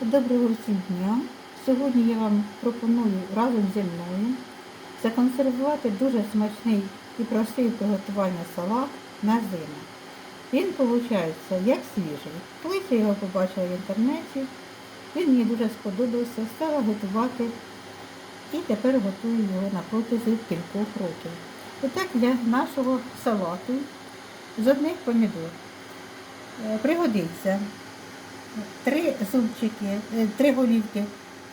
Доброго всім дня! Сьогодні я вам пропоную разом зі мною законсервувати дуже смачний і простий в приготуванні салат на зиму. Він виходить як свіжий. Колись я його побачила в інтернеті, він мені дуже сподобався, стала готувати і тепер готую його на протязі кількох років. І так для нашого салату з одних помідор е, пригодиться три зубчики, е, три голівки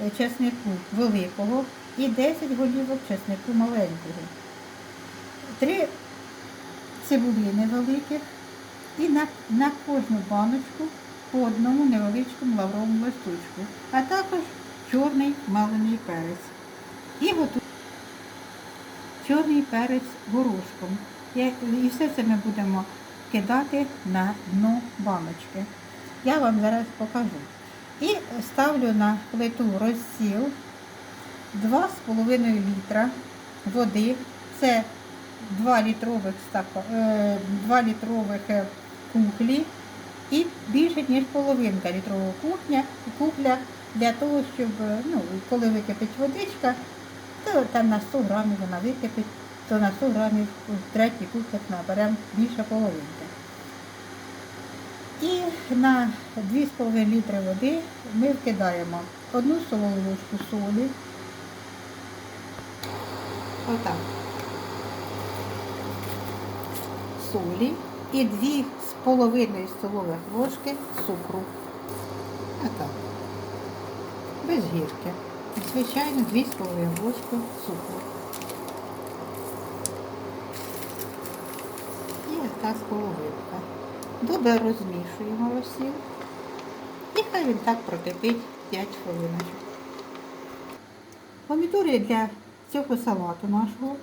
е, чеснику великого і 10 голівок чеснику маленького. Три цибулини великих і на, на кожну баночку по одному невеличкому лавровому листочку, а також чорний малений перець. І готую чорний перець горошком. І все це ми будемо кидати на дно баночки. Я вам зараз покажу. І ставлю на плиту розсіл 2,5 літра води. Це 2 літрових, стака, е, 2 літрових е, кухлі і більше, ніж половинка літрового кухня, кухля для того, щоб, е, ну, коли википить водичка, то там на 100 грамів вона википить, то на 100 грамів в третій кухлях наберемо більше половинки. І на 2,5 літри води ми вкидаємо одну столову ложку солі. Отак. Солі і 2,5 столових ложки цукру. Отак. Без гірки. Звичайно, 2,5 ложки цукру. І така половинка. Добре розмішуємо розсіл. І хай він так протепить 5 хвилиночок. Помідори для цього салату нашого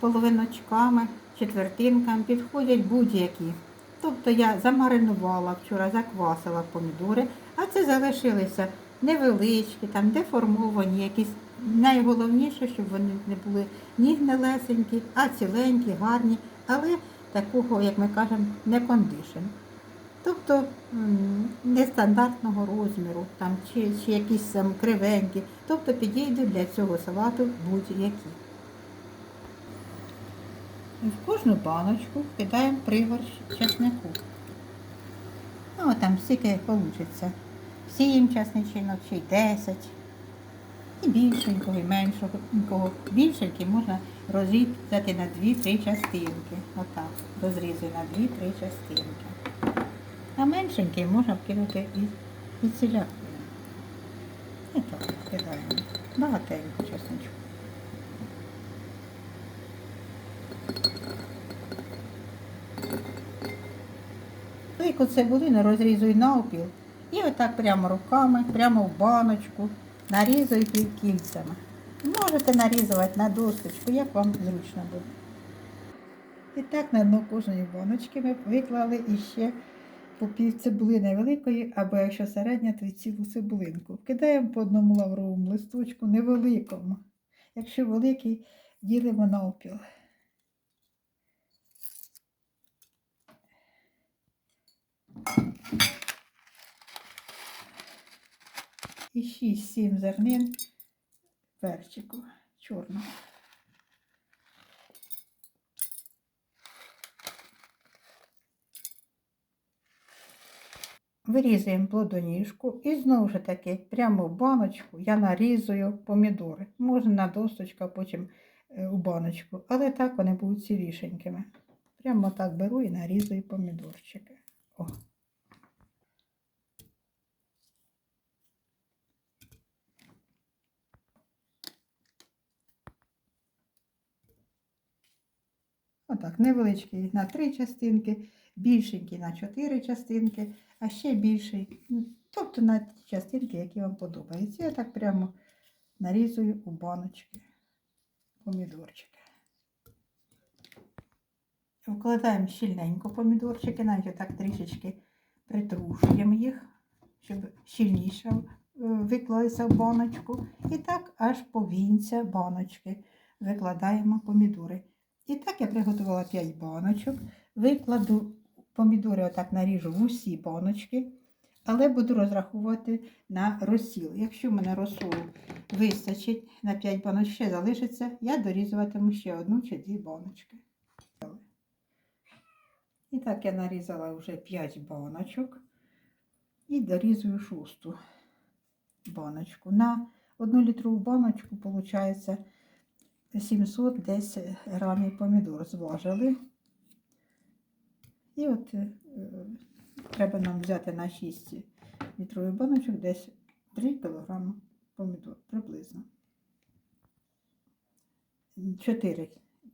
половиночками, четвертинками підходять будь-які. Тобто я замаринувала вчора, заквасила помідори, а це залишилися невеличкі, там деформовані, якісь. Найголовніше, щоб вони не були ні гнилесенькі, а ціленькі, гарні, але такого, як ми кажемо, не кондишн. Тобто нестандартного розміру, там, чи, чи якісь там кривенькі, тобто підійдуть для цього салату будь-які. В кожну баночку кидаємо пригорщ чеснику. Ну, там скільки вийде. Сім чесничинок, чи 10. І більшенького, і меншенького. Більшенький можна розрізати на 2-3 частинки. Отак. Розрізую на 2-3 частинки. А меншенький можна вкинути і, ціляк. І так кидаємо. Багатенько чесночку. Велику цибулину розрізую навпіл і отак прямо руками, прямо в баночку нарізую кіль- кільцями. Можете нарізувати на досточку, як вам зручно буде. І так на дно кожної баночки ми виклали іще по пів цибулини великої, або якщо середня, то й цілу цибулинку. Вкидаємо по одному лавровому листочку, невеликому. Якщо великий, ділимо навпіл. І 6-7 зернин перчику чорного. Вирізуємо плодоніжку і знову ж таки прямо в баночку я нарізую помідори. Можна на досточку, а потім е, у баночку, але так вони будуть цілішенькими. Прямо так беру і нарізую помідорчики. О. Отак, невеличкий на три частинки, більшенький на чотири частинки, а ще більший, ну, тобто на ті частинки, які вам подобаються. Я так прямо нарізую у баночки помідорчики. Вкладаємо щільненько помідорчики, навіть так трішечки притрушуємо їх, щоб щільніше е, виклалися в баночку. І так аж по вінця баночки викладаємо помідори. І так я приготувала 5 баночок. Викладу помідори, отак наріжу в усі баночки. Але буду розраховувати на розсіл. Якщо в мене розсолу вистачить на 5 баночок, ще залишиться, я дорізуватиму ще одну чи дві баночки. І так я нарізала вже 5 баночок і дорізую шосту баночку. На 1 літрову баночку виходить 710 грамів помідор зважили. І от е, треба нам взяти на 6 літрових баночок десь 3 кг помідор приблизно. 4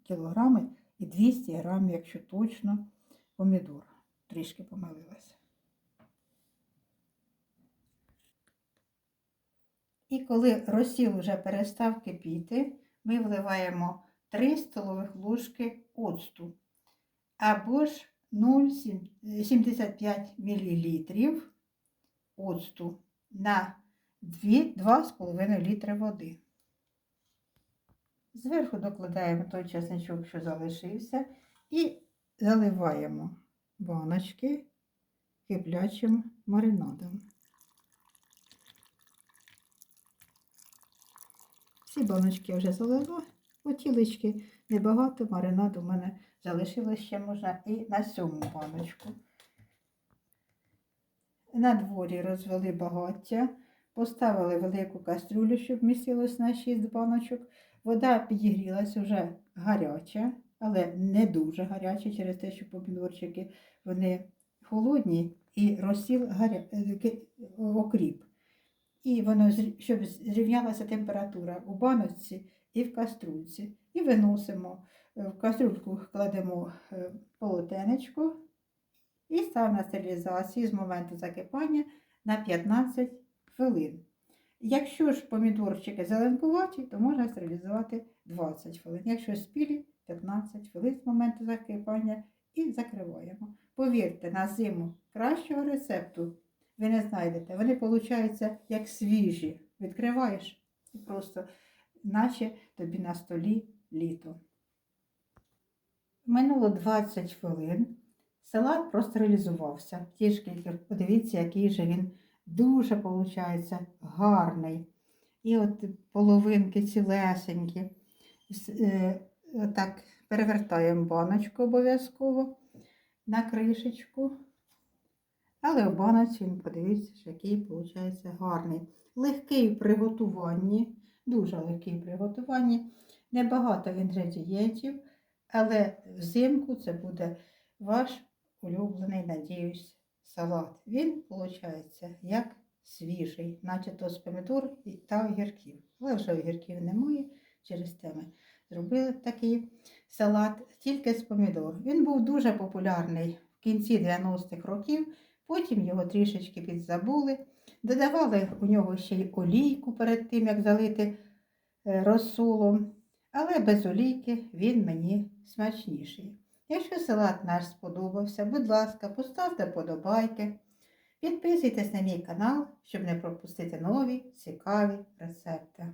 кг і 200 грамів, якщо точно, помідор. Трішки помилилася. І коли розсіл вже перестав кипіти, ми вливаємо 3 столових ложки оцту або ж 0,75 мл оцту на 2,5 літри води. Зверху докладаємо той чесничок, що залишився, і заливаємо баночки киплячим маринадом. Всі баночки вже залила, потілечки небагато, маринаду в мене залишилось ще можна і на сьому баночку. На дворі розвели багаття, поставили велику кастрюлю, щоб вмістилось на 6 баночок. Вода підігрілася вже гаряча, але не дуже гаряча через те, що помідорчики вони холодні і розсіл гаря... окріп. І воно, щоб зрівнялася температура у баночці і в каструльці. І виносимо. В кастрюльку кладемо е, полотенечко і ставимо на стерилізацію з моменту закипання на 15 хвилин. Якщо ж помідорчики зеленкуваті, то можна стерилізувати 20 хвилин. Якщо спілі 15 хвилин з моменту закипання і закриваємо. Повірте, на зиму кращого рецепту ви не знайдете. Вони получаються як свіжі. Відкриваєш і просто, наче тобі на столі літо. Минуло 20 хвилин. Салат простерилізувався. Тільки подивіться, який же він дуже виходить гарний. І от половинки цілесенькі. Е, Отак перевертаємо баночку обов'язково на кришечку. Але в баночці він, подивіться, який виходить гарний. Легкий в приготуванні, дуже легкий в приготуванні. Небагато інгредієнтів, але взимку це буде ваш улюблений, надіюсь, салат. Він виходить як свіжий, начебто з помідор та огірків. Але вже огірків немає, через те ми зробили такий салат тільки з помідор. Він був дуже популярний в кінці 90-х років. Потім його трішечки підзабули. Додавали у нього ще й олійку перед тим, як залити е, розсолом. Але без олійки він мені смачніший. Якщо салат наш сподобався, будь ласка, поставте подобайки. Підписуйтесь на мій канал, щоб не пропустити нові цікаві рецепти.